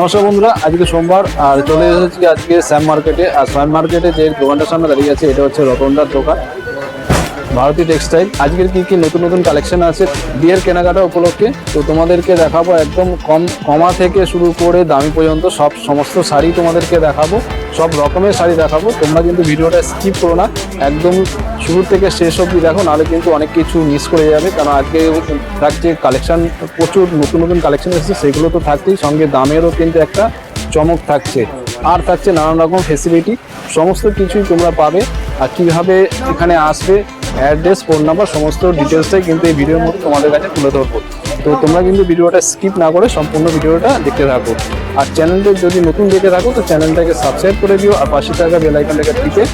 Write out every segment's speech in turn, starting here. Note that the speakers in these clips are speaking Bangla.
নমস্কার বন্ধুরা, আজকে সোমবার, আর চলে এসেছি আজকে শ্যাম মার্কেটে আর শ্যাম মার্কেটে যে দোকানটার সামনে দাঁড়িয়ে আছে, এটা হচ্ছে রতনদার দোকান, ভারতী টেক্সটাইল। আজকের কি কি নতুন নতুন কালেকশন আছে, বিয়ের কেনাকাটা উপলক্ষে? তো তোমাদেরকে দেখাবো একদম কম, কমা থেকে শুরু করে দামি পর্যন্ত সব সমস্ত শাড়ি তোমাদেরকে দেখাবো। সব রকমের শাড়ি দেখাবো। তোমরা কিন্তু ভিডিওটা স্কিপ করো না। একদম শুরু থেকে শেষ অবধি দেখো, নাহলে কিন্তু অনেক কিছু মিস করে যাবে। কারণ আজকে থাকছে কালেকশান প্রচুর নতুন নতুন কালেকশান এসেছে, সেগুলো তো থাকছেই। সঙ্গে দামেরও কিন্তু একটা চমক থাকছে। আর থাকছে নানান রকম ফেসিলিটি সমস্ত কিছুই তোমরা পাবে। আর কীভাবে এখানে আসবে অ্যাড্রেস, ফোন নাম্বার, সমস্ত ডিটেলসটাই কিন্তু এই ভিডিওর মধ্যে তোমাদের কাছে তুলে ধরবো। তো তোমরা কিন্তু ভিডিওটা স্কিপ না করে সম্পূর্ণ ভিডিওটা দেখতে থাকো। আর চ্যানেলটা যদি নতুন দেখে থাকো, তো চ্যানেলটাকে সাবস্ক্রাইব করে দিও আর পাশে থাকা বেল আইকনটাকে টিপে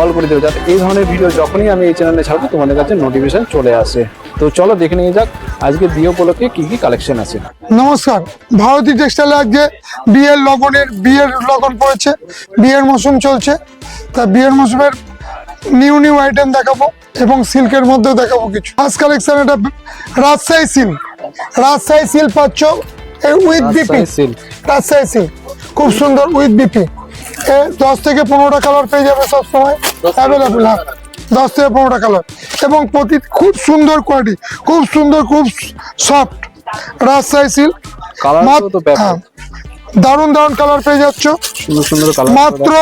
অল করে দিও যাতে এই ধরনের ভিডিও যখনই আমি এই চ্যানেলে ছাড়বো, তোমাদের কাছে নোটিফিকেশন চলে আসে। তো চলো দেখে নিয়ে যাক আজকে বিয়ে উপলক্ষে কি কি কালেকশন আছে। নমস্কার, ভারতী টেক্সটাইলে আজকে বিয়ের লগনের, বিয়ের লগন পড়েছে, বিয়ের মৌসুম চলছে। তা বিয়ের মৌসুমের নিউ নিউ আইটেম দেখাবো এবং সিল্কের মধ্যেও দেখাবো কিছু। ফার্স্ট কালেকশন এটা রাজশাহী সিল্ক। রাজশাহী সিল্ক পাচ্ছ উইথ বিপি রাজশাহী সিল্ক। খুব সুন্দর উইথ বিপি এ দশ থেকে পনেরোটা কালার পেয়ে যাবে সবসময় অ্যাভেলেবেল হ্যাঁ। দশ থেকে পনেরোটা কালার এবং প্রতি খুব সুন্দর কোয়ালিটি খুব সুন্দর খুব সফট রাজশাহী সিল্ক। হ্যাঁ। দারুণ দারুণ কালার পেয়ে যাচ্ছ। মাত্র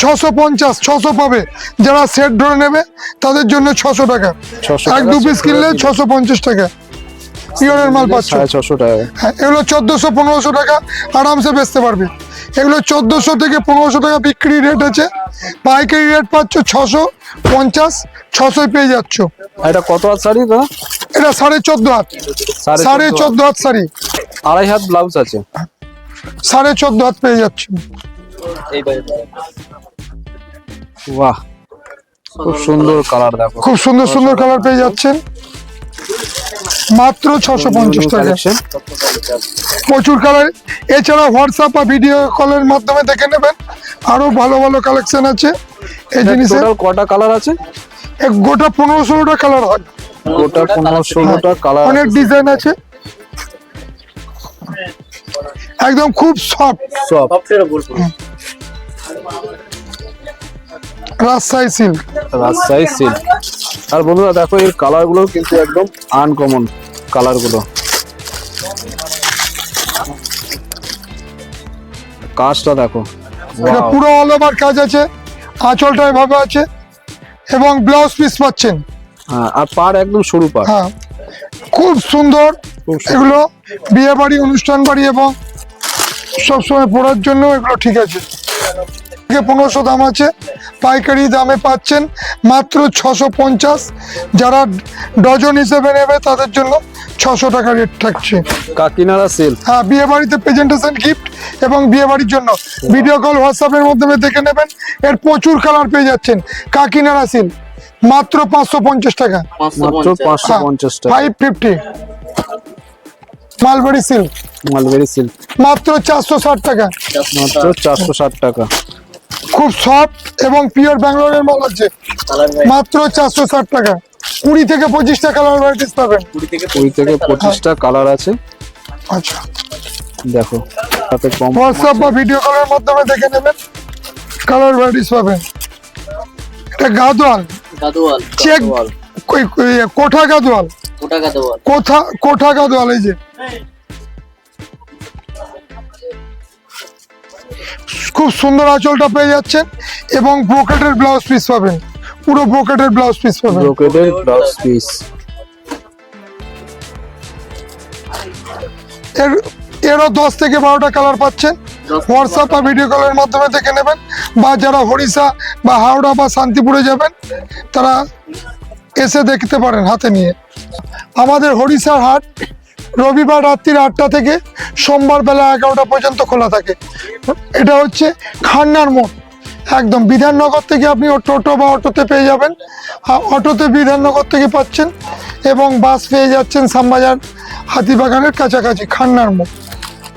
ছশো পঞ্চাশ ছশো পাবে। যারা সেট ধরে নেবে তাদের জন্য ছশো টাকা। 600 এক দু পিস কিনলে ছশো পঞ্চাশ টাকা। পিওরের মাল পাচ্ছ। ছশো টাকা। হ্যাঁ এগুলো চোদ্দোশো পনেরোশো টাকা। আরামসে বেচতে পারবে। এগুলো চোদ্দোশো থেকে পনেরোশো টাকা বিক্রি রেট আছে। পাইকারি রেট পাচ্ছ ছশো পঞ্চাশ ছশোয় পেয়ে যাচ্ছ। এটা কত হাত শাড়ি দাদা? এটা সাড়ে চোদ্দ হাত। সাড়ে চোদ্দ হাত। শাড়ি। আড়াই হাত ব্লাউজ আছে। সাড়ে চোদ্দ হাত পেয়ে যাচ্ছ। বাহ খুব সুন্দর কালার দেখো। খুব সুন্দর সুন্দর কালার পেয়ে যাচ্ছেন। মাত্র ছশো পঞ্চাশ টাকা। প্রচুর কালার এছাড়া হোয়াটসঅ্যাপ বা ভিডিও কলের মাধ্যমে দেখে নেবেন। আরও ভালো ভালো কালেকশন আছে। এই জিনিসের কটা কালার আছে? এক গোটা পনেরো ষোলোটা কালার হয়। গোটা পনেরো ষোলোটা কালার অনেক ডিজাইন আছে। একদম খুব সফট সব রাজশাহী সিল্ক রাজশাহী সিল্ক আর বন্ধুরা দেখো এই কালারগুলো কিন্তু একদম আনকমন কালারগুলো। কাজটা দেখো। এটা পুরো অল ওভার কাজ আছে। আঁচলটা এভাবে আছে। এবং ব্লাউজ পিস পাচ্ছেন। হ্যাঁ, আর পার একদম সরু পার হ্যাঁ। খুব সুন্দর। এগুলো বিয়ে বাড়ি অনুষ্ঠান বাড়ি এবং সবসময় পড়ার জন্য এগুলো ঠিক আছে। পনেরোশো দাম আছে। পাইকারি দামে পাচ্ছেন মাত্র ছশো পঞ্চাশ। যারা ডজন হিসেবে নেবে তাদের জন্য ছশো টাকা রেট থাকছে। কাকিনাড়া সিল্ক। হ্যাঁ বিয়ে বাড়িতে প্রেজেন্টেশন গিফট এবং বিয়ে বাড়ির জন্য ভিডিও কল হোয়াটসঅ্যাপের মাধ্যমে দেখে নেবেন। এর প্রচুর কালার পেয়ে যাচ্ছেন কাকিনাড়া সিল্ক। মাত্র পাঁচশো পঞ্চাশ টাকা। মাত্র পাঁচশো পঞ্চাশ। টাকা। Five fifty mulberry silk. Mulberry silk. মাত্র চারশো ষাট টাকা। মাত্র চারশো ষাট টাকা। খুব সফট এবং পিওর ব্যাঙ্গালোরের মাল আছে। মাত্র চারশো ষাট টাকা। কুড়ি থেকে পঁচিশটা কালার ভ্যারাইটিস পাবেন। কুড়ি থেকে পঁচিশটা কালার আছে। আচ্ছা। দেখো তাতে কম হোয়াটসঅ্যাপ বা ভিডিও কলের মাধ্যমে দেখে নেবেন। কালার ভ্যারাইটিস পাবেন। এটা গাদোয়াল। গাদোয়াল চেক কই- কই- কোঠা গাদোয়াল। ওটা গাদোয়াল। কোথা কোঠা গাদোয়াল এই যে। খুব সুন্দর আঁচলটা পেয়ে যাচ্ছেন এবং ব্রোকেটের ব্লাউজ পিস পাবেন। পুরো ব্রোকেটের ব্লাউজ পিস পাবেন। ব্রোকেটের ব্লাউজ পিস এর এরও দশ থেকে বারোটা কালার পাচ্ছেন। হোয়াটসঅ্যাপ বা ভিডিও কলের মাধ্যমে দেখে নেবেন বা যারা হরিষা বা হাওড়া বা শান্তিপুরে যাবেন তারা এসে দেখতে পারেন হাতে নিয়ে। আমাদের হরিষার হাট রবিবার রাত্রির আটটা থেকে সোমবার বেলা এগারোটা পর্যন্ত খোলা থাকে। এটা হচ্ছে খান্নার মোড়। একদম বিধাননগর থেকে আপনি টোটো বা অটোতে পেয়ে যাবেন। অটোতে বিধাননগর থেকে পাচ্ছেন এবং বাস পেয়ে যাচ্ছেন শ্যামবাজার হাতিবাগানের কাছাকাছি, খান্নার মোড়।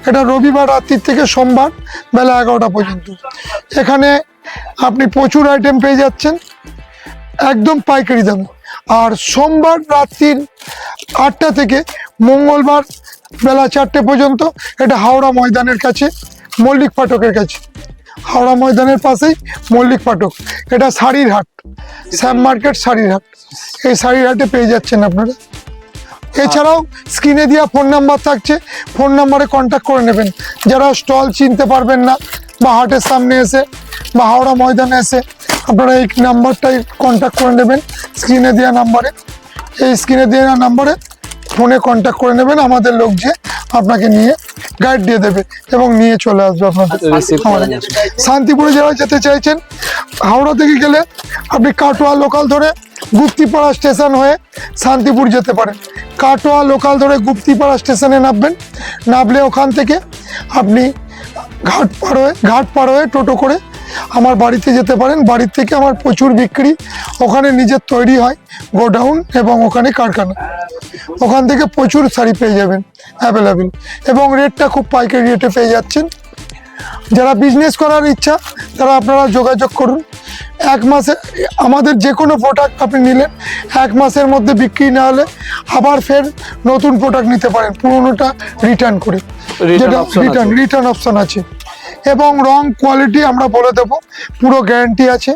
এটা রবিবার রাত্রির থেকে সোমবার বেলা এগারোটা পর্যন্ত। এখানে আপনি প্রচুর আইটেম পেয়ে যাচ্ছেন। একদম পাইকারি দামে। আর সোমবার রাত্রির আটটা থেকে মঙ্গলবার বেলা চারটে পর্যন্ত এটা হাওড়া ময়দানের কাছে, মল্লিক ফাটকের কাছে। হাওড়া ময়দানের পাশেই মল্লিক ফাটক। এটা শাড়ির হাট শ্যাম মার্কেট শাড়ির হাট এই শাড়ির হাটে পেয়ে যাচ্ছেন আপনারা। এছাড়াও স্ক্রিনে দেওয়া ফোন নাম্বার থাকছে, ফোন নাম্বারে কন্ট্যাক্ট করে নেবেন। যারা স্টল চিনতে পারবেন না বা হাটের সামনে এসে বা হাওড়া ময়দানে এসে, আপনারা এই নাম্বারটাই কন্ট্যাক্ট করে নেবেন স্ক্রিনে দেওয়া নাম্বারে। এই স্ক্রিনে দেওয়া নাম্বারে ফোনে কন্ট্যাক্ট করে নেবেন আমাদের লোক যে আপনাকে নিয়ে গাইড দিয়ে দেবে এবং নিয়ে চলে আসবে আপনাদের। আমাদের। শান্তিপুরে যারা যেতে চাইছেন হাওড়া থেকে গেলে আপনি কাটোয়া লোকাল ধরে গুপ্তিপাড়া স্টেশন হয়ে শান্তিপুর যেতে পারেন। কাটোয়া লোকাল ধরে গুপ্তিপাড়া স্টেশনে নামবেন। নামলে ওখান থেকে আপনি ঘাট পার হয়ে, ঘাট পার হয়ে টোটো করে আমার বাড়িতে যেতে পারেন। বাড়ির থেকে আমার প্রচুর বিক্রি। ওখানে নিজের তৈরি হয় গোডাউন এবং ওখানে কারখানা। ওখান থেকে প্রচুর শাড়ি পেয়ে যাবেন অ্যাভেলেবেল এবং রেটটা খুব পাইকারি রেটে পেয়ে যাচ্ছেন। যারা বিজনেস করার ইচ্ছা তারা আপনারা যোগাযোগ করুন। এক মাসে আমাদের যে কোনো প্রোডাক্ট আপনি নিলেন এক মাসের মধ্যে বিক্রি না হলে আবার ফের নতুন প্রোডাক্ট নিতে পারেন পুরোনোটা রিটার্ন করে। যেটা রিটার্ন রিটার্ন অপশান আছে। এবং রং কোয়ালিটি আমরা বলে দেবো পুরো গ্যারান্টি আছে।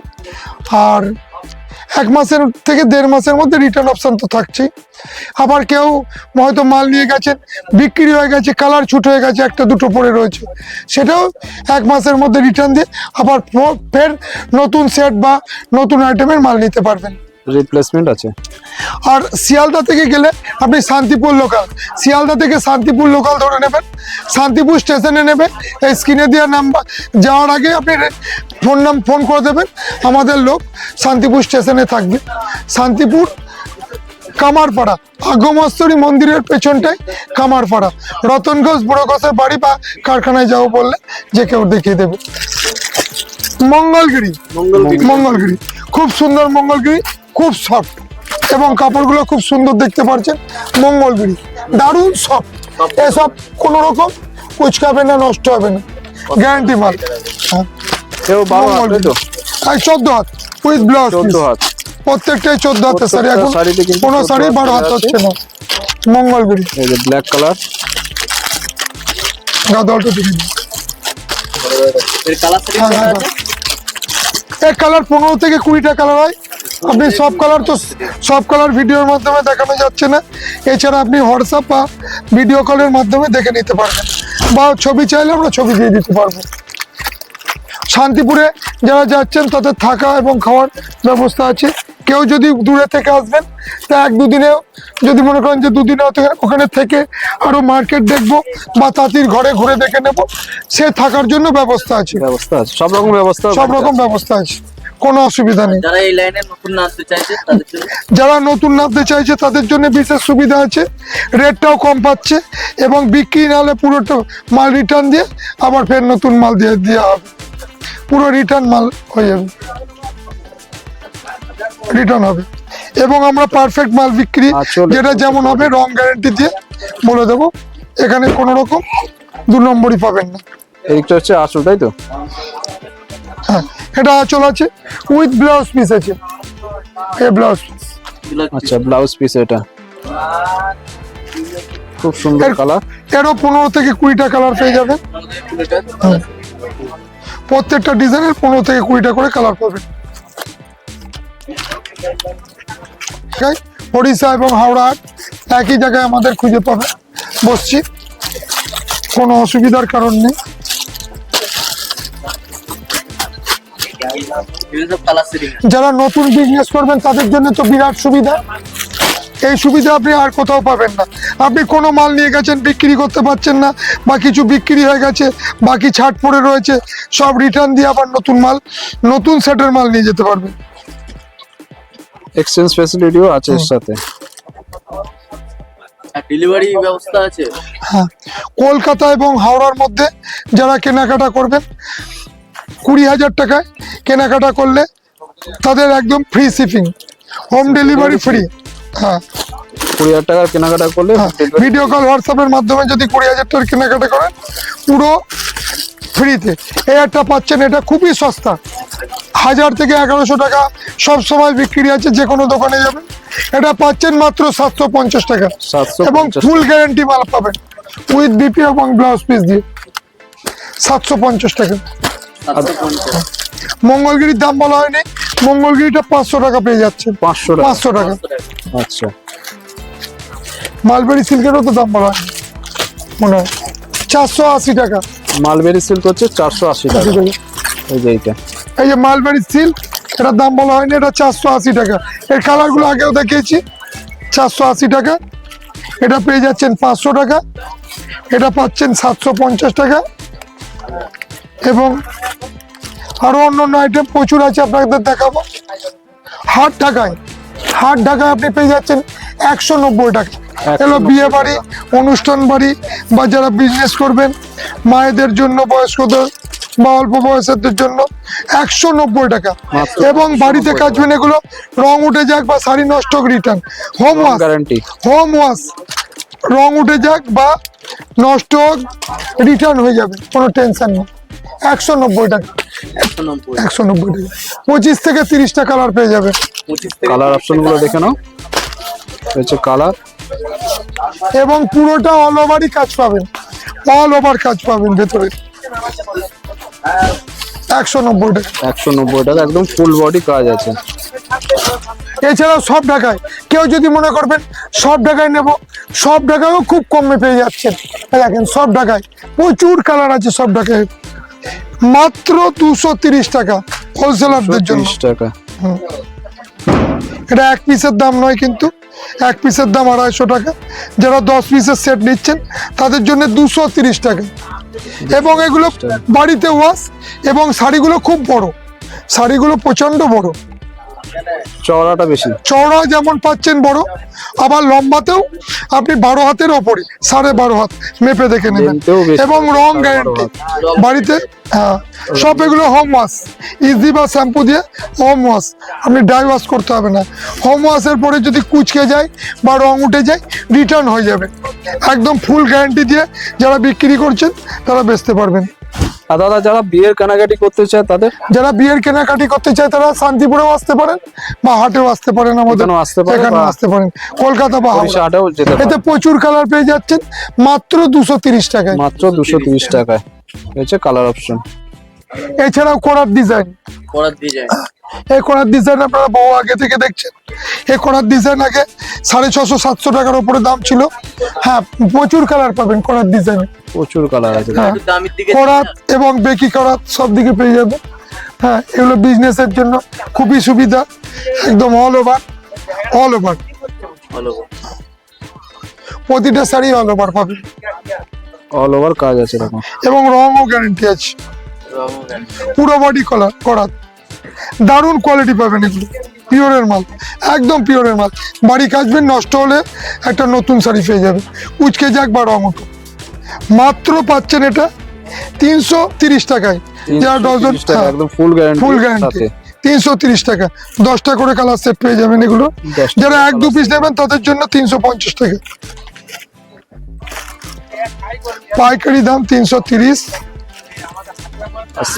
আর এক মাসের থেকে দেড় মাসের মধ্যে রিটার্ন অপশান তো থাকছেই। আবার কেউ হয়তো মাল নিয়ে গেছেন, বিক্রি হয়ে গেছে কালার ছুট হয়ে গেছে, একটা দুটো পরে রয়েছে। সেটাও এক মাসের মধ্যে রিটার্ন দিয়ে আবার ফের নতুন সেট বা নতুন আইটেমের মাল নিতে পারবেন। রিপ্লেসমেন্ট আছে। আর শিয়ালদা থেকে গেলে আপনি শান্তিপুর লোকাল শিয়ালদা থেকে শান্তিপুর লোকাল ধরে নেবেন। শান্তিপুর স্টেশনে নেবে এই স্ক্রিনে দেওয়া নাম্বার যাওয়ার আগে আপনি ফোন নাম ফোন করে দেবেন। আমাদের লোক শান্তিপুর স্টেশনে থাকবে। শান্তিপুর কামারপাড়া। আগমস্তরী মন্দিরের পেছনটায় কামারপাড়া। রতন ঘোষ বুড়ো ঘোষের বাড়ি বা কারখানায় যাব বললে যে কেউ দেখিয়ে দেবে। মঙ্গলগিরি। মঙ্গলগিরি। খুব সুন্দর মঙ্গলগিরি। খুব সফট এবং কাপড়গুলো খুব সুন্দর দেখতে পাচ্ছেন মঙ্গলগিরি দারুণ সফট এসব কোনো রকম কুচকাবে না নষ্ট হবে না। গ্যারান্টি মাল। হ্যাঁ। চোদ্দ হাত উইথ ব্লাউজ চোদ্দ হাত। প্রত্যেকটাই চোদ্দ হাতের শাড়ি। এখন কোনো শাড়ি বারো হাত হচ্ছে না। মঙ্গলগিরি ব্ল্যাক কালার গাদলটা এর কালার পনেরো থেকে কুড়িটা কালার হয়। আপনি সব কালার তো সব কালার ভিডিওর মাধ্যমে দেখানো যাচ্ছে না। এছাড়া আপনি হোয়াটসঅ্যাপ বা ভিডিও কলের মাধ্যমে দেখে নিতে পারবেন। বা ছবি চাইলে আমরা ছবি দিয়ে দিতে পারব। শান্তিপুরে যারা যাচ্ছেন তাদের থাকা এবং খাওয়ার ব্যবস্থা আছে। কেউ যদি দূরে থেকে আসবেন তা এক দুদিনেও যদি মনে করেন যে দুদিনে ওখানে থেকে আরও মার্কেট দেখব বা তাঁতির ঘরে ঘুরে দেখে নেব সে থাকার জন্য ব্যবস্থা আছে। ব্যবস্থা আছে। সব রকম ব্যবস্থা সব রকম ব্যবস্থা আছে। কোনো অসুবিধা নেই। যারা এই লাইনে নতুন না চাইছে তাদের জন্য। যারা নতুন নামতে চাইছে তাদের জন্য বিশেষ সুবিধা আছে। রেটটাও কম পাচ্ছে এবং বিক্রি না হলে পুরোটা মাল রিটার্ন দিয়ে আবার ফের নতুন মাল দিয়ে দেওয়া হবে। পুরো রিটার্ন মাল হয়ে যাবে। রিটার্ন হবে। এবং আমরা পারফেক্ট মাল বিক্রি যেটা যেমন হবে রং গ্যারেন্টি দিয়ে বলে দেবো। এখানে কোনো রকম দু নম্বরই পাবেন না। এইটা হচ্ছে আসল তাই তো? হ্যাঁ এটা আঁচল আছে উইথ ব্লাউজ পিস আছে। এই ব্লাউজ পিস আচ্ছা ব্লাউজ পিস এটা। খুব সুন্দর কালার এরও পনেরো থেকে কুড়িটা কালার পেয়ে যাবেন হ্যাঁ। প্রত্যেকটা ডিজাইনের পনেরো থেকে কুড়িটা করে কালার পাবেন? ওড়িশা এবং হাওড়া একই জায়গায় আমাদের খুঁজে পাবে। বসছি। কোনো অসুবিধার কারণ নেই। যারা নতুন বিজনেস করবেন তাদের জন্য তো বিরাট সুবিধা। এই সুবিধা আপনি আর কোথাও পাবেন না। আপনি কোনো মাল নিয়ে গেছেন বিক্রি করতে পারছেন না বা কিছু বিক্রি হয়ে গেছে বাকি ছাট পড়ে রয়েছে সব রিটার্ন দিয়ে আবার নতুন মাল নতুন সেটের মাল নিয়ে যেতে পারবেন। এক্সচেঞ্জ ফ্যাসিলিটিও আছে এর সাথে। ডেলিভারি ব্যবস্থা আছে? হ্যাঁ। কলকাতা এবং হাওড়ার মধ্যে যারা কেনাকাটা করবেন কুড়ি হাজার টাকায় কেনাকাটা করলে তাদের একদম free shipping home delivery free হ্যাঁ। কুড়ি হাজার টাকার কেনাকাটা করলে ভিডিও কল হোয়াটসঅ্যাপের মাধ্যমে যদি কুড়ি হাজার টাকার কেনাকাটা করেন পুরো ফ্রিতে এই একটা পাচ্ছেন এটা খুবই সস্তা। হাজার থেকে এগারোশো টাকা সব সময় বিক্রি আছে যে কোনো দোকানে যাবেন। এটা পাচ্ছেন মাত্র সাতশো পঞ্চাশ টাকা। এবং ফুল গ্যারান্টি মাল পাবেন। উইথ বিপি এবং ব্লাউজ পিস দিয়ে। সাতশো পঞ্চাশ টাকা। মঙ্গলগিরির দাম বলা হয়নি। মঙ্গলগিরিটা পাঁচশো টাকা পেয়ে যাচ্ছে। পাঁচশো টাকা। পাঁচশো টাকা। আচ্ছা। মালবেরি সিল্কেরও তো দাম বলা হয়নি। মনে হয়। চারশো আশি টাকা। মালবেরি সিল্ক হচ্ছে চারশো আশি টাকা। আশি টাকা। এই যে এইটা। এই যে মালবেরি সিল্ক এটার দাম বলা হয়নি এটা চারশো আশি টাকা। এর কালারগুলো আগেও দেখিয়েছি। চারশো আশি টাকা। এটা পেয়ে যাচ্ছেন পাঁচশো টাকা। এটা পাচ্ছেন সাতশো পঞ্চাশ টাকা। এবং আরও অন্য অন্য আইটেম প্রচুর আছে আপনাদের দেখাবো। হাট ঢাকায় হাট ঢাকায় আপনি পেয়ে যাচ্ছেন একশো নব্বই টাকা। এলো বিয়ে বাড়ি অনুষ্ঠান বাড়ি বা যারা বিজনেস করবেন মায়েদের জন্য বয়স্কদের বা অল্প বয়সের জন্য একশো নব্বই টাকা। এবং বাড়িতে 190 কাচবেন এগুলো রং উঠে যাক বা শাড়ি নষ্ট হোক return home wash guarantee home wash রং উঠে যাক বা নষ্ট হোক রিটার্ন হয়ে যাবে কোনো টেনশন নেই। একশো নব্বই টাকা। একশো নব্বই। টাকা। পঁচিশ থেকে তিরিশটা কালার পেয়ে যাবে। কালার অপশনগুলো দেখে নাও। এই হচ্ছে কালার এবং পুরোটা অল ওভারই কাজ পাবেন। অল ওভার কাজ পাবেন ভেতরে। একশো নব্বই টাকা। একশো নব্বই টাকা একদম ফুল বডি কাজ আছে। এছাড়াও সব ঢাকায়। কেউ যদি মনে করবেন সব ঢাকায় নেব সব ঢাকায়ও খুব কমে পেয়ে যাচ্ছেন। দেখেন সব ঢাকায় প্রচুর কালার আছে সব ঢাকায়। মাত্র দুশো তিরিশ টাকা হোলসেলারদের জন্য। টাকা। এটা এক পিসের দাম নয় কিন্তু এক পিসের দাম আড়াইশো টাকা। যারা দশ পিসের সেট নিচ্ছেন তাদের জন্য দুশো তিরিশ টাকা। এবং এগুলো বাড়িতে ওয়াশ এবং শাড়িগুলো খুব বড়। শাড়িগুলো প্রচণ্ড বড়। চওড়াটা বেশি। চওড়া যেমন পাচ্ছেন বড় আবার লম্বাতেও আপনি বারো হাতের ওপরে সাড়ে বারো হাত মেপে দেখে নেবেন। এবং রং গ্যারান্টি। বাড়িতে হ্যাঁ সব এগুলো হোম ওয়াশ ইজি বা শ্যাম্পু দিয়ে হোম ওয়াশ আপনি ড্রাই ওয়াশ করতে হবে না। হোম ওয়াশের পরে যদি কুচকে যায় বা রং উঠে যায় রিটার্ন হয়ে যাবে। একদম ফুল গ্যারান্টি দিয়ে যারা বিক্রি করছেন তারা বেচতে পারবেন। আর দাদা যারা বিয়ের কেনাকাটি করতে চায় তাদের? যারা বিয়ের কেনাকাটি করতে চায় তারা শান্তিপুরেও আসতে পারেন বা হাটেও আসতে পারেন আমাদের। আসতে পারে এখানেও আসতে পারেন। কলকাতা বা হাটেও যেতে এতে প্রচুর কালার পেয়ে যাচ্ছেন মাত্র দুশো তিরিশ টাকায়। মাত্র দুশো তিরিশ টাকায়। হচ্ছে কালার অপশন এছাড়াও করার ডিজাইন। করার ডিজাইন। এই করার ডিজাইন আপনারা বহু আগে থেকে দেখছেন। এই করার ডিজাইন আগে সাড়ে ছশো সাতশো টাকার উপরে দাম ছিল। হ্যাঁ প্রচুর কালার পাবেন করার ডিজাইনে। প্রচুর কালার আছে। হ্যাঁ করাত এবং বেকি করাত সব দিকে পেয়ে যাবে হ্যাঁ এগুলো বিজনেসের জন্য খুবই সুবিধা। একদম অল ওভার অল ওভার প্রতিটা শাড়ি অল ওভার পাবেন। অল ওভার কাজ আছে এবং রঙও গ্যারান্টি আছে। পুরো বডি কলার করাত। দারুণ কোয়ালিটি পাবেন এগুলো। পিওরের মাল। একদম পিওরের মাল। বাড়ি কাচবেন নষ্ট হলে একটা নতুন শাড়ি পেয়ে যাবে। উচকে যাক বা রং উঠুক মাত্র পাচ্ছেন এটা তিনশো তিরিশ টাকায়। যারা ডজন একদম ফুল গ্যারান্টি তিনশো তিরিশ টাকা। দশটা করে কালার সেট পেয়ে যাবেন এগুলো। যারা এক দু পিস নেবেন তাদের জন্য তিনশো পঞ্চাশ টাকা। পাইকারি দাম তিনশো তিরিশ।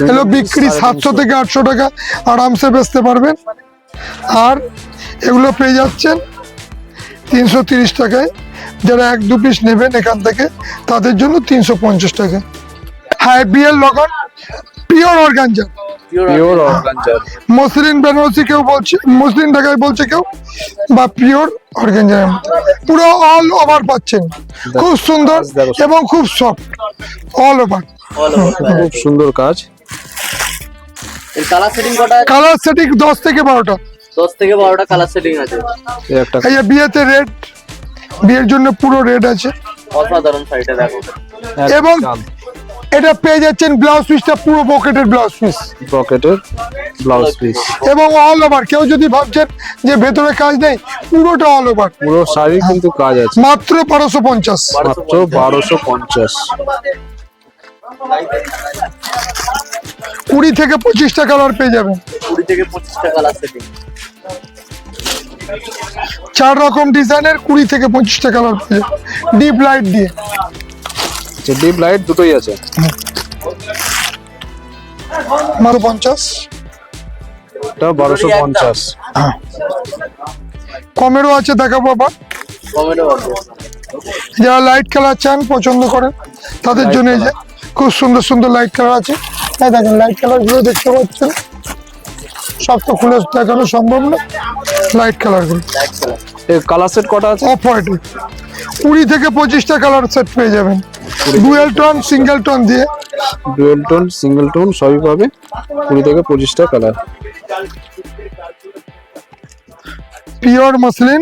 এগুলো বিক্রি সাতশো থেকে আটশো টাকা আরামসে বেচতে পারবেন। আর এগুলো পেয়ে যাচ্ছেন তিনশো তিরিশ টাকায়। যারা এক দু পিস নেবেন এখান থেকে তাদের জন্য তিনশো পঞ্চাশ টাকা হাই বিএল লগন পিওর অর্গানজা পিওর অর্গানজার মসলিন বেনারসি কেউ বলছে মসলিন ঢাকায় বলছে কেউ? বা পিওর অর্গানজা পুরো অল ওভার পাচ্ছেন। খুব সুন্দর এবং খুব সফট অল ওভার খুব সুন্দর কাজ। কালার সেটিং কটা কালার সেটিং দশ থেকে বারোটা। দশ থেকে বারোটা কালার সেটিং আছে। একটা এই বিয়েতে রেড বিয়ের জন্য পুরো রেড আছে। অসাধারণ শাড়িটা দেখো। এবং এটা পেয়ে যাচ্ছেন ব্লাউজ পিসটা পুরো পকেটের ব্লাউজ পিস পকেটের ব্লাউজ পিস এবং অল ওভার কেউ যদি ভাবছেন যে ভেতরে কাজ নেই পুরোটা অল ওভার পুরো শাড়ি কিন্তু কাজ আছে। মাত্র বারোশো পঞ্চাশ। মাত্র বারোশো পঞ্চাশ। কুড়ি থেকে পঁচিশটা কালার পেয়ে যাবেন। কুড়ি থেকে পঁচিশটা কালার সেটিং চার রকম ডিজাইনের কুড়ি থেকে পঁচিশটা কালার পেয়ে যাবেন। ডিপ লাইট দিয়ে। ডিপ লাইট দুটোই আছে। মাত্র পঞ্চাশ। এটা বারোশো পঞ্চাশ। কমেরও আছে দেখাবো আবার। আছে। যারা লাইট কালার চান পছন্দ করেন তাদের জন্য এই যে খুব সুন্দর সুন্দর লাইট কালার আছে। এই দেখেন লাইট কালারগুলো দেখতে পাচ্ছেন। সব তো খুলে দেখানো সম্ভব না। লাইট কালারগুলো লাইট কালার কালার সেট কটা আছে? Off white. কুড়ি থেকে পঁচিশটা কালার সেট পেয়ে যাবেন। ডুয়েল টোন সিঙ্গেল টোন দিয়ে। ডুয়েল টোন সিঙ্গেল টোন সবই পাবে। কুড়ি থেকে পঁচিশটা কালার পিওর মসলিন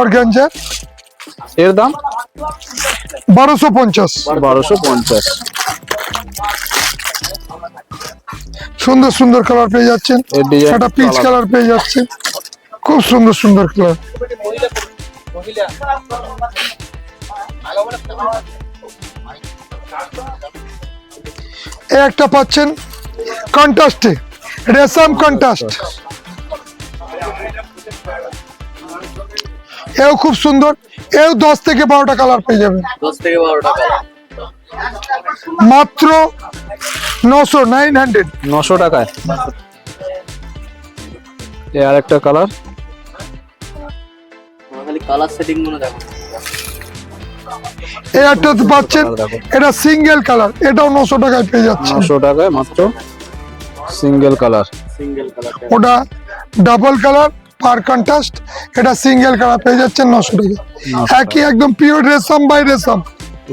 অর্গানজা এর দাম? বারোশো পঞ্চাশ। বারোশো পঞ্চাশ। সুন্দর সুন্দর কালার পেয়ে যাচ্ছেন। একটা পিচ কালার পেয়ে যাচ্ছেন। খুব সুন্দর সুন্দর কালার একটা পাচ্ছেন কন্ট্রাস্টে রেশম কন্ট্রাস্ট এও খুব সুন্দর এও দশ থেকে বারোটা কালার পেয়ে যাবেন। দশ থেকে বারোটা মাত্র নশো নাইন হান্ড্রেড। নশো টাকায়। এ আর একটা কালার। খালি কালার সেটিংগুলো দেখো। এই একটা পাচ্ছেন এটা সিঙ্গেল কালার এটাও নশো টাকায় পেয়ে যাচ্ছে নশো টাকায় মাত্র সিঙ্গেল কালার সিঙ্গেল কালার ওটা ডাবল কালার পার কন্ট্রাস্ট এটা সিঙ্গেল কালার পেয়ে যাচ্ছেন নশো টাকা। একই একদম পিওর রেশম বাই রেশম।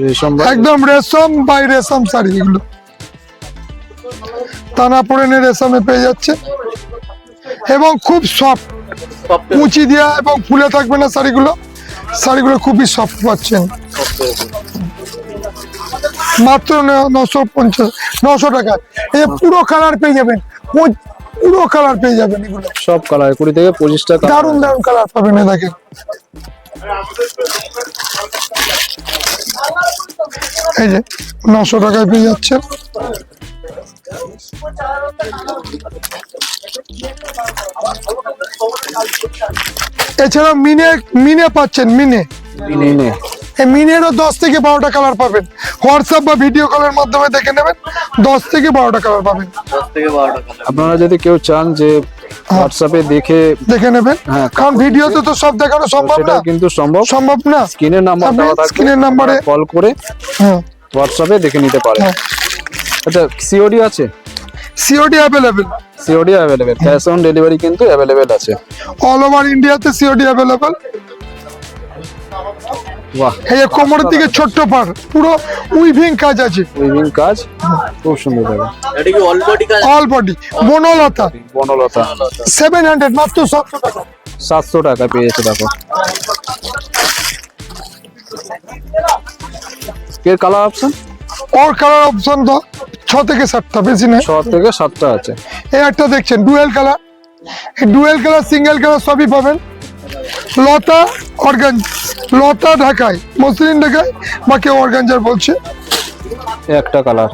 রেশম একদম রেশম। বাই রেশম শাড়ি এগুলো। টানা পরে রেশমে পেয়ে যাচ্ছে। এবং খুব সফট উঁচি দেওয়া এবং ফুলে থাকবে না শাড়িগুলো। শাড়িগুলো খুবই সফট পাচ্ছেন মাত্র নশো পঞ্চাশ নশো টাকা। এই যে পুরো কালার পেয়ে যাবেন। পুরো কালার পেয়ে যাবেন এগুলো। সব কালার কুড়ি থেকে পঁচিশ টাকা দারুণ দারুণ কালার পাবেন দেখেন। এই যে নশো টাকায় পেয়ে যাচ্ছেন। এছাড়া মিনে মিনে পাচ্ছেন মিনে। এই মিনেরও দশ থেকে বারোটা কালার পাবেন। হোয়াটসঅ্যাপ বা ভিডিও কলের মাধ্যমে দেখে নেবেন দশ থেকে বারোটা কালার পাবেন। আপনারা যদি কেউ চান যে হোয়াটসঅ্যাপে দেখে দেখে নেবেন। হ্যাঁ, কারণ ভিডিওতে তো সব দেখানো সম্ভব না। কিন্তু সম্ভব। সম্ভব না। স্ক্রিনের নাম্বার স্ক্রিনের নাম্বারে কল করে হ্যাঁ। হোয়াটসঅ্যাপে দেখে নিতে পারেন। হ্যাঁ। আচ্ছা সিওডি আছে? COD available COD available cash on delivery কিন্তু অ্যাভেলেবেল আছে। অল ওভার ইন্ডিয়াতে সিওডি অ্যাভেলেবেল বাহ। এই কোমরের দিকে ছোট্ট পার পুরো উইভিং কাজ আছে। উইভিং কাজ খুব সুন্দর থাকে এটা কি অল বডি কাজ? All body Banalata. Banalata. Seven hundred মাত্র সাতশো টাকা সাতশো টাকা পেয়েছে দেখো। এর কালার অপশন ওর কালার অপশন তো ছ থেকে সাতটা বেশি নেই ছ থেকে সাতটা আছে। এই একটা দেখছেন dual colour dual colour single colour সবই পাবেন। লতা অর্গান লতা ঢাকায় মসলিন ঢাকায় বা কেউ অর্গানজার বলছে। একটা কালার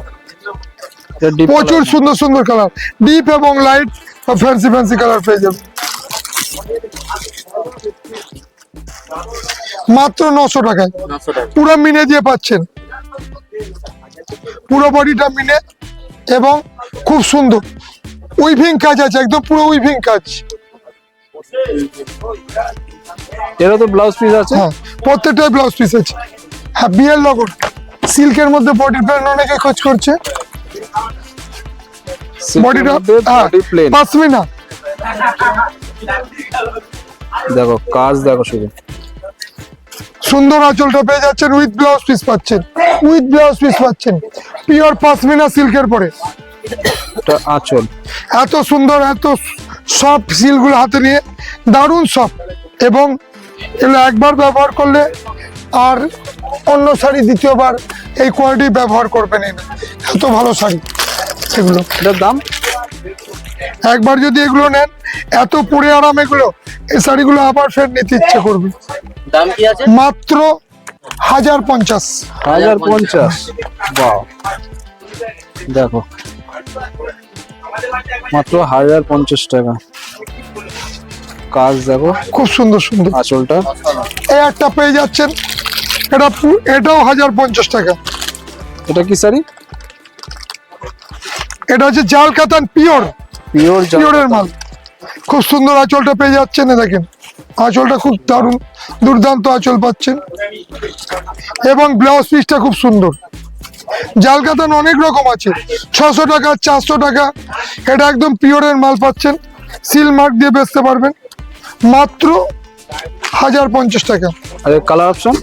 প্রচুর সুন্দর সুন্দর কালার ডিপ এবং লাইট ফ্যান্সি ফ্যান্সি কালার পেয়ে যাবেন। মাত্র নশো টাকায়। পুরো মিনে দিয়ে পাচ্ছেন। পুরো বডিটা মিলে এবং খুব সুন্দর। উইভিং কাজ আছে একদম পুরো উইভিং কাজ। এরা তো ব্লাউজ পিস আছে? হ্যাঁ প্রত্যেকটাই ব্লাউজ পিস আছে। হ্যাঁ বিয়ের লগন সিল্কের মধ্যে বডি প্যান্ট অনেকে খোঁজ করছে। বডিটা হ্যাঁ প্লেন দেখো কাজ দেখো শুধু। সুন্দর আঁচলটা পেয়ে যাচ্ছেন উইথ ব্লাউজ পিস পাচ্ছেন। উইথ ব্লাউজ পিস পাচ্ছেন। পিওর পাসমিনা সিল্কের পরে। আঁচল। এত সুন্দর এত সব সিলগুলো হাতে নিয়ে দারুণ সব এবং এগুলো একবার ব্যবহার করলে আর অন্য শাড়ি দ্বিতীয়বার এই কোয়ালিটি ব্যবহার করবেন এত ভালো শাড়ি। এগুলো। এটার দাম? একবার যদি এগুলো নেন এত পরে আরাম এগুলো এই শাড়িগুলো আবার ফের নিতে ইচ্ছে করবে। দাম কি আছে? মাত্র হাজার পঞ্চাশ। হাজার পঞ্চাশ। বাহ। দেখো। মাত্র হাজার পঞ্চাশ টাকা। কাজ দেখো। খুব সুন্দর সুন্দর। আঁচলটা। এই একটা পেয়ে যাচ্ছেন। এটা এটাও হাজার পঞ্চাশ টাকা। এটা কি শাড়ি? এটা হচ্ছে জাল কাতান পিওর। পিওর পিওরের মাল। খুব সুন্দর আঁচলটা পেয়ে যাচ্ছেন দেখেন। আঁচলটা খুব দারুণ দুর্দান্ত আঁচল পাচ্ছেন। এবং ব্লাউজ পিসটা খুব সুন্দর। জাল কাতান অনেক রকম আছে। ছশো টাকা চারশো টাকা এটা একদম পিওরের মাল পাচ্ছেন। সিল মার্ক দিয়ে বেচতে পারবেন। মাত্র হাজার পঞ্চাশ টাকা। আর কালার অপশন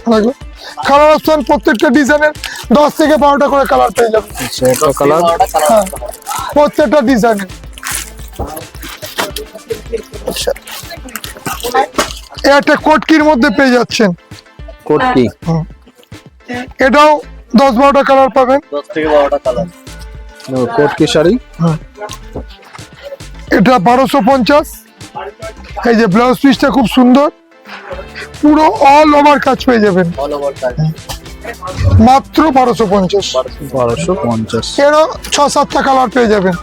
কালার অপশন প্রত্যেকটা ডিজাইনের দশ থেকে বারোটা করে কালার পেয়ে যাবেন আচ্ছা হ্যাঁ প্রত্যেকটা ডিজাইনের একটা কোটকির মধ্যে পেয়ে যাচ্ছেন। কোড কি এটাও দশ বারোটা কালার পাবেন। দশ থেকে বারোটা কালার। কোড শাড়ি? এটা বারোশো পঞ্চাশ। এই যে ব্লাউজ পিসটা খুব সুন্দর। পুরো অল ওভার কাজ পেয়ে যাবেন। অল ওভার কাজ। মাত্র বারোশো পঞ্চাশ। বারোশো। পঞ্চাশ। এরও ছ সাতটা কালার পেয়ে যাবেন।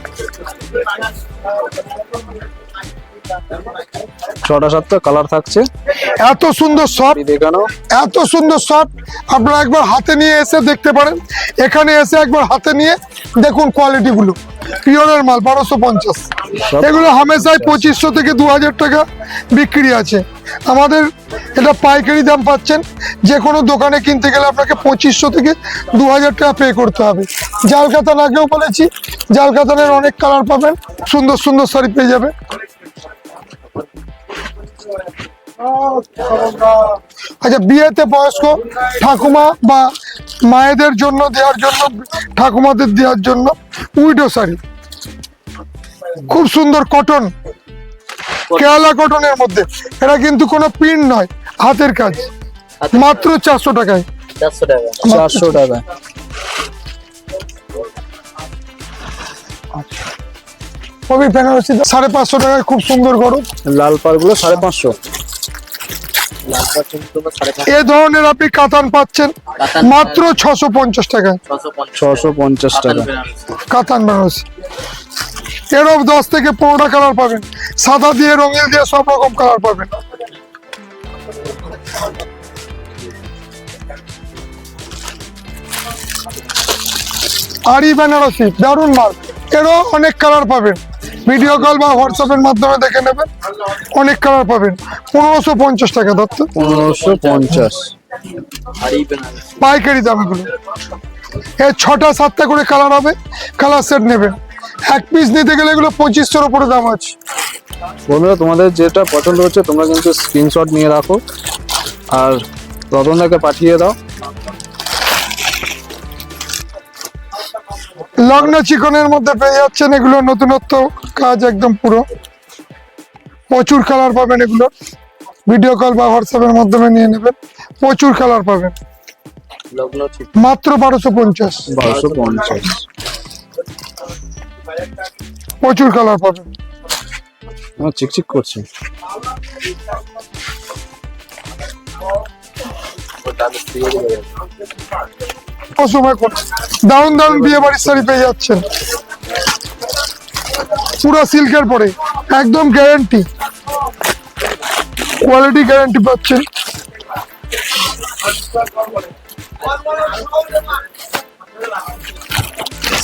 ছটা সাতটা কালার থাকছে। এত সুন্দর সব এত সুন্দর শট আপনারা একবার হাতে নিয়ে এসে দেখতে পারেন। এখানে এসে একবার হাতে নিয়ে দেখুন কোয়ালিটি গুলো। পিওরের মাল বারোশো পঞ্চাশ। এগুলো হামেশাই পঁচিশশো থেকে দু হাজার টাকা বিক্রি আছে। আমাদের এটা পাইকারি দাম পাচ্ছেন। যে কোনো দোকানে কিনতে গেলে আপনাকে পঁচিশশো থেকে দু হাজার টাকা পে করতে হবে। জাল কাতান আগেও বলেছি জাল কাতানের অনেক কালার পাবেন। সুন্দর সুন্দর শাড়ি পেয়ে যাবে। আচ্ছা বিয়েতে বয়স্ক ঠাকুমা বা মায়েদের জন্য দেওয়ার জন্য ঠাকুমাদের দেওয়ার জন্য উইডো শাড়ি। খুব সুন্দর কটন কেরালা কটনের মধ্যে। এটা কিন্তু কোনো প্রিন্ট নয় হাতের কাজ। মাত্র চারশো টাকায়। চারশো টাকা। চারশো টাকা। কবি বেনারসি সাড়ে পাঁচশো টাকায় খুব সুন্দর গরম লাল পাড়গুলো সাড়ে পাঁচশো। এ ধরনের আপনি কাতান পাচ্ছেন মাত্র ছশো পঞ্চাশ টাকায় ছশো পঞ্চাশ টাকা। কাতান বেনারসি। এরও দশ থেকে পনেরোটা কালার পাবেন। সাদা দিয়ে রঙিন দিয়ে সব রকম কালার পাবেন। আরি বেনারসি দারুণ মাল। এরও অনেক কালার পাবেন। ভিডিও কল বা হোয়াটসঅ্যাপের মাধ্যমে দেখে নেবেন। অনেক কালার পাবেন। পনেরোশো পঞ্চাশ টাকা দত্ত। পনেরোশো পঞ্চাশ। পাইকারি দাম এগুলো এর ছটা সাতটা করে কালার হবে। কালার সেট নেবেন। এক পিস নিতে গেলে এগুলো পঁচিশশোর উপরে দাম আছে। বন্ধুরা তোমাদের যেটা পছন্দ হচ্ছে তোমরা কিন্তু স্ক্রিনশট নিয়ে রাখো। আর রতনদাকে পাঠিয়ে দাও। লগ্ন চিকনের মধ্যে পেয়ে যাচ্ছেন এগুলো নতুনত্ব কাজ একদম পুরো। প্রচুর কালার পাবেন এগুলো। ভিডিও কল বা হোয়াটসঅ্যাপের মাধ্যমে নিয়ে নেবেন। প্রচুর কালার পাবেন। মাত্র বারোশো পঞ্চাশ। বারোশো পঞ্চাশ। প্রচুর কালার পাবেন। চিকচিক করছে। অসময় কোন দারুণ দারুণ বিয়ে বাড়ির শাড়ি পেয়ে যাচ্ছেন। পুরো সিল্কের পরে একদম গ্যারান্টি কোয়ালিটি গ্যারান্টি পাচ্ছেন।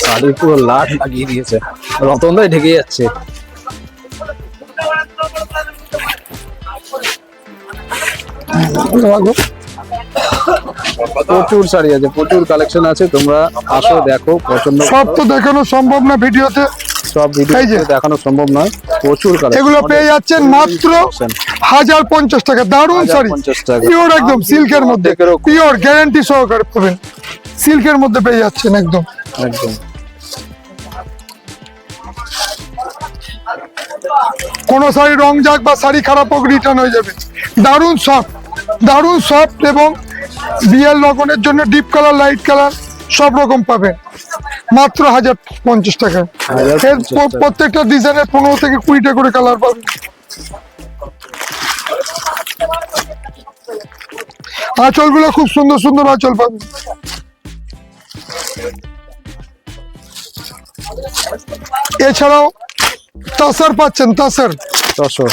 শাড়ি পুরো লাট লাগিয়ে দিয়েছে। রতনদাই ঢেকে যাচ্ছে। প্রচুর শাড়ি আছে প্রচুর কালেকশন আছে তোমরা আসো দেখো পছন্দ সব তো দেখানো সম্ভব না ভিডিওতে। সব ভিডিও দেখানো সম্ভব নয় প্রচুর কালেকশন এগুলো পেয়ে যাচ্ছেন মাত্র হাজার পঞ্চাশ টাকা দারুণ শাড়ি। পিওর একদম সিল্কের মধ্যে পিওর গ্যারান্টি সহকারে পাবেন সিল্কের মধ্যে পেয়ে যাচ্ছেন একদম। একদম। কোনো শাড়ি রং যাক বা শাড়ি খারাপ হোক রিটার্ন হয়ে যাবে। দারুণ সফট দারুণ সফট এবং বিয়ের লগনের জন্য ডিপ কালার লাইট কালার সব রকম পাবেন মাত্র হাজার পঞ্চাশ টাকা। 1050 এর। প্রত্যেকটা ডিজাইনের পনেরো থেকে কুড়িটা করে কালার পাবেন আঁচলগুলো খুব সুন্দর সুন্দর আঁচল পাবেন এছাড়াও তাসার পাচ্ছেন তাসার। ছশো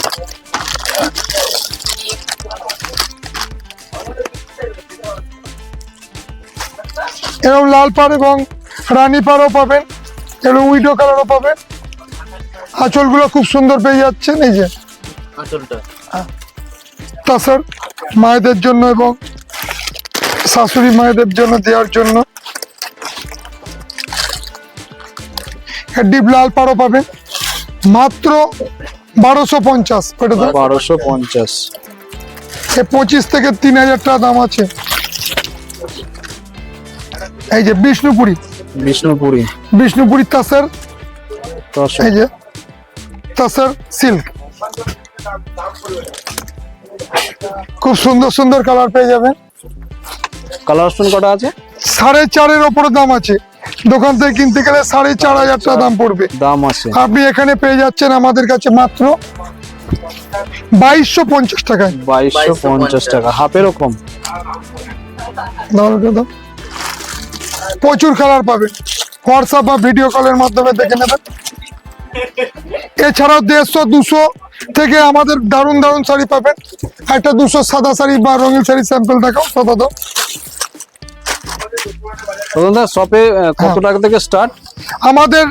এরকম লাল পাড় এবং রানী পাড়ও পাবেন এরকম উইডো কালারও পাবেন। আঁচলগুলো খুব সুন্দর পেয়ে যাচ্ছেন এই যে। আঁচলটা। তাছাড় মায়েদের জন্য এবং শাশুড়ি মায়েদের জন্য দেওয়ার জন্য। ডিপ লাল পাড়ো পাবেন মাত্র বারোশো পঞ্চাশ ওটা বারোশো পঞ্চাশ। এ পঁচিশ থেকে তিন হাজার টাকা দাম আছে। এই যে বিষ্ণুপুরি। বিষ্ণুপুরি। বিষ্ণুপুরি তাসের এই যে তাসের সিল্ক। খুব সুন্দর সুন্দর কালার পেয়ে যাবেন কালার অপশন কটা আছে? সাড়ে চারের ওপরে দাম আছে। দোকান থেকে কিনতে গেলে সাড়ে চার হাজার টাকা দাম পড়বে। দাম আছে। আপনি এখানে পেয়ে যাচ্ছেন আমাদের কাছে মাত্র বাইশশো পঞ্চাশ টাকায়। বাইশশো পঞ্চাশ টাকা। হাফেরও কম দাও। প্রচুর কালার পাবেন হোয়াটসঅ্যাপ বা ভিডিও কলের মাধ্যমে দেখে নেবেন। এছাড়াও দেড়শো দুশো থেকে আমাদের দারুণ দারুণ শাড়ি পাবেন। একটা দুশো সাদা শাড়ি বা রঙিন শাড়ি স্যাম্পল দেখাও সাদা দাও শপে কত টাকা থেকে স্টার্ট আমাদের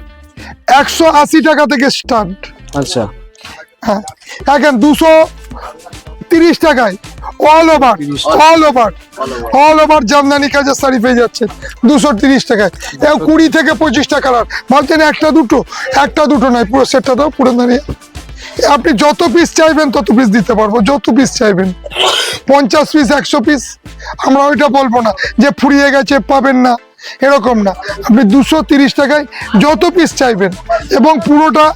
একশো আশি টাকা থেকে স্টার্ট আচ্ছা। হ্যাঁ। এখন দুশো তিরিশ টাকায়। All over all over all over Jamdani কাজের শাড়ি পেয়ে যাচ্ছে। দুশো তিরিশ টাকায়। এবং কুড়ি থেকে পঁচিশটা কালার ভাবছেন একটা দুটো? একটা দুটো নয় পুরো সেটটা দাও পুরো দাঁড়িয়ে। আপনি যত পিস চাইবেন তত পিস দিতে পারব। যত পিস চাইবেন। পঞ্চাশ পিস একশো পিস আমরা ওইটা বলব না যে ফুরিয়ে গেছে পাবেন না। এরকম না। আপনি দুশো তিরিশ টাকায় যত পিস চাইবেন এবং পুরোটা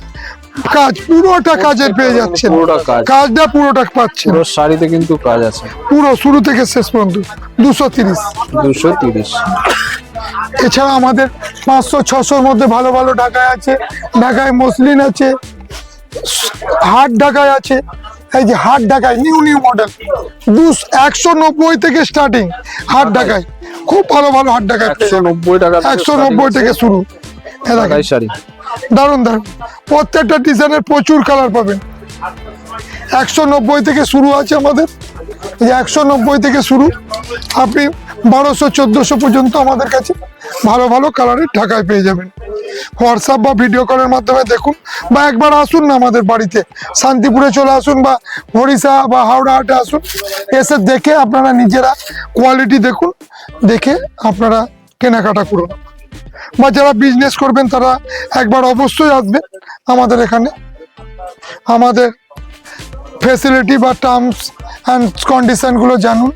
কাজ পুরোটা কাজের পেয়ে যাচ্ছেন। কাজটা পুরোটা পাচ্ছেন। পুরো শাড়িতে কিন্তু কাজ আছে। পুরো শুরু থেকে শেষ পর্যন্ত। দুশো তিরিশ। দুশো তিরিশ। এছাড়া আমাদের পাঁচশো ছশোর মধ্যে ভালো ভালো ঢাকায় আছে। ঢাকায় মসলিন আছে। হাট ঢাকায় আছে। এই যে হাট ঢাকায় নিউ নিউ মডেল। দুশ একশো নব্বই থেকে স্টার্টিং হাট ঢাকায়। খুব ভালো ভালো হাট ঢাকায়। একশো নব্বই টাকা একশো নব্বই থেকে শুরু। শাড়ি। দারুণ দারুণ। প্রত্যেকটা ডিজাইনের প্রচুর কালার পাবেন। একশো নব্বই থেকে শুরু আছে আমাদের। এই একশো নব্বই থেকে শুরু। আপনি বারোশো, চোদ্দোশো পর্যন্ত আমাদের কাছে ভালো ভালো কালারের ঢাকায় পেয়ে যাবেন। হোয়াটসঅ্যাপ বা ভিডিও কলের মাধ্যমে দেখুন বা একবার আসুন না আমাদের বাড়িতে। শান্তিপুরে চলে আসুন বা হরিষা বা হাওড়া হাটে আসুন। এসে দেখে আপনারা নিজেরা কোয়ালিটি দেখুন। দেখে আপনারা কেনাকাটা করুন। বা যারা বিজনেস করবেন তারা একবার অবশ্যই আসবেন আমাদের এখানে। আমাদের ফেসিলিটি বা টার্মস অ্যান্ড কন্ডিশনগুলো জানুন।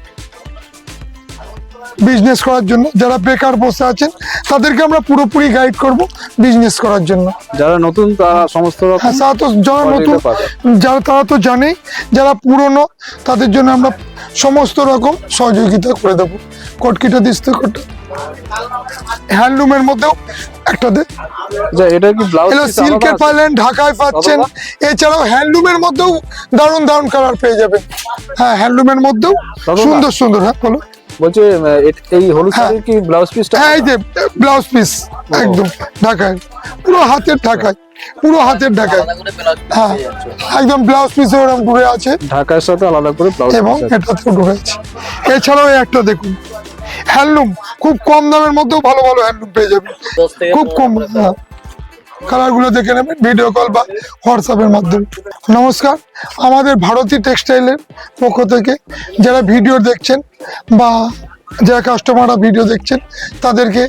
বিজনেস করার জন্য যারা বেকার বসে আছেন তাদেরকে আমরা পুরোপুরি গাইড করব বিজনেস করার জন্য। যারা নতুন তারা সমস্ত হ্যাঁ তারা তো যারা নতুন যারা তারা তো জানেই যারা পুরনো তাদের জন্য আমরা সমস্ত রকম সহযোগিতা করে দেবো। কটকিটা দিস তো কট হ্যান্ডলুমের মধ্যেও একটা দে। আচ্ছা এটা কি ব্লাউজ এগুলো সিল্কের পাইলেন ঢাকায় পাচ্ছেন। এছাড়াও হ্যান্ডলুমের মধ্যেও দারুণ দারুণ কালার পেয়ে যাবেন। হ্যাঁ হ্যান্ডলুমের মধ্যেও। সুন্দর সুন্দর হ্যাঁ বলো। বলছে এই হলুদ হ্যাঁ। শাড়ির কি ব্লাউজ পিসটা হ্যাঁ এই যে ব্লাউজ পিস একদম ঢাকায়। পুরো হাতের ঢাকায় পুরো হাতের ঢাকায়। হ্যাঁ একদম ব্লাউজ পিসে ওরকম ঘুরে আছে। ঢাকার সাথে আলাদা করে ব্লাউজ এবং এটাতেও ঢুকেছে এছাড়াও একটা দেখুন হ্যান্ডলুম খুব কম দামের মধ্যেও ভালো ভালো হ্যান্ডলুম পেয়ে যাবেন খুব কম হ্যাঁ। কালারগুলো দেখে নেবেন ভিডিও কল বা হোয়াটসঅ্যাপের মাধ্যমে। নমস্কার, আমাদের ভারতী টেক্সটাইলের পক্ষ থেকে যারা ভিডিও দেখছেন বা যারা কাস্টমাররা ভিডিও দেখছেন, তাদেরকে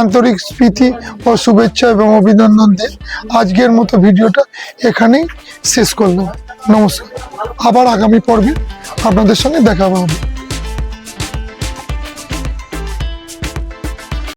আন্তরিক স্মৃতি ও শুভেচ্ছা এবং অভিনন্দন দিয়ে আজকের মতো ভিডিওটা এখানেই শেষ করলাম। নমস্কার, আবার আগামী পর্বে আপনাদের সঙ্গে দেখা হবে।